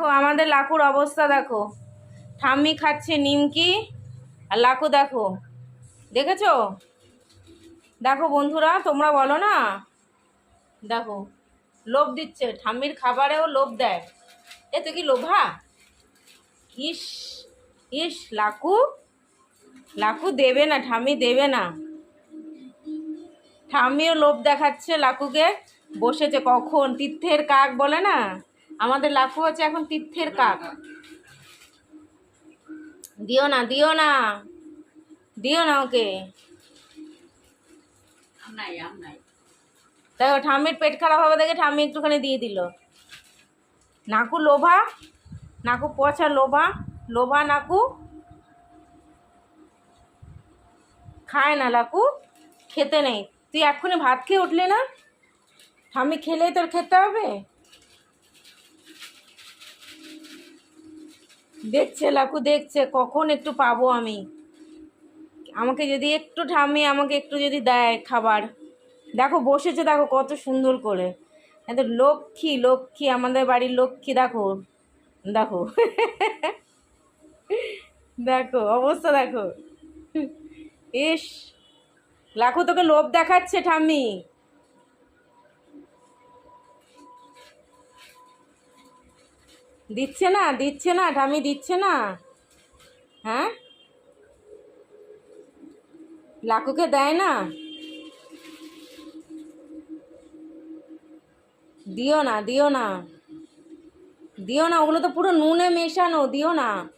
দেখো, আমাদের লাকুর অবস্থা দেখো। ঠাম্মি খাচ্ছে নিমকি, আর লাকু দেখো। দেখেছ? দেখো বন্ধুরা, তোমরা বলো না? দেখো, লোভ দিচ্ছে। ঠাম্মির খাবারেও লোভ দেয়। এ তো কি লোভা? ইস ইস, লাকু? লাকু দেবে না, ঠাম্মি দেবে না। ঠাম্মিও লোভ দেখাচ্ছে লাকুকে। বসেছে কখন? তীর্থের কাক বলে না? আমাদের লাকু হচ্ছে এখন তীর্থের কাক। দিও না দিও না। দিও না ওকে। ও ঠাম্মির পেট খারাপ হবে দেখে ঠাম্মি একটুখানি দিয়ে দিল। নাকু লোভা নাকু পচা লোভা লোভা নাকু খায় না লাকু খেতে নেই। তুই এক্ষুনি ভাত খেয়ে উঠলি না? ঠাম্মি খেলেই তোর খেতে হবে? দেখছে, লাকু দেখছে, কখন একটু পাবো আমি? আমাকে যদি একটু ঠাম্মি আমাকে একটু যদি দেয় খাবার। দেখো, বসেছে, দেখো, কত সুন্দর করে। এত লক্ষ্মী লক্ষ্মী, আমাদের বাড়ির লক্ষ্মী, দেখো। দেখো। দেখো, অবস্থা দেখো। ইস লাখো তোকে লোভ দেখাচ্ছে, ঠাম্মি। দিচ্ছে না দিচ্ছে না, ঢামি দিচ্ছে না। হ্যাঁ? লাকুকে দেয় না? দিও না দিও না। দিও না, ওগুলো তো পুরো নুনে মেশানো, দিও না।